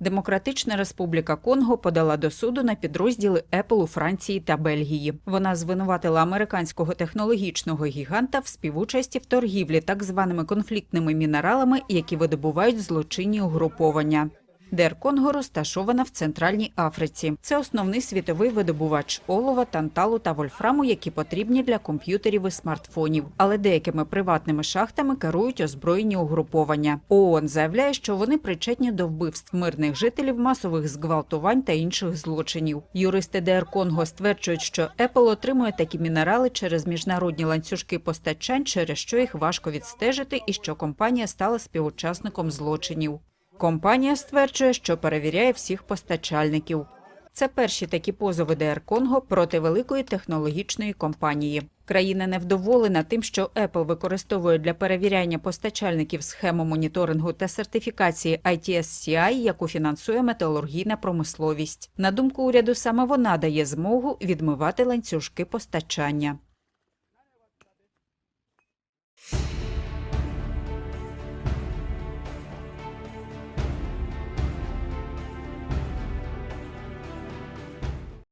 Демократична Республіка Конго подала до суду на підрозділи Apple у Франції та Бельгії. Вона звинуватила американського технологічного гіганта в співучасті в торгівлі так званими конфліктними мінералами, які видобувають злочинні угруповання. ДР Конго розташована в Центральній Африці. Це основний світовий видобувач олова, танталу та вольфраму, які потрібні для комп'ютерів і смартфонів. Але деякими приватними шахтами керують озброєні угруповання. ООН заявляє, що вони причетні до вбивств мирних жителів, масових зґвалтувань та інших злочинів. Юристи ДР Конго стверджують, що Apple отримує такі мінерали через міжнародні ланцюжки постачань, через що їх важко відстежити, і що компанія стала співучасником злочинів. Компанія стверджує, що перевіряє всіх постачальників. Це перші такі позови ДР Конго проти великої технологічної компанії. Країна невдоволена тим, що Apple використовує для перевіряння постачальників схему моніторингу та сертифікації ITSCI, яку фінансує металургійна промисловість. На думку уряду, саме вона дає змогу відмивати ланцюжки постачання.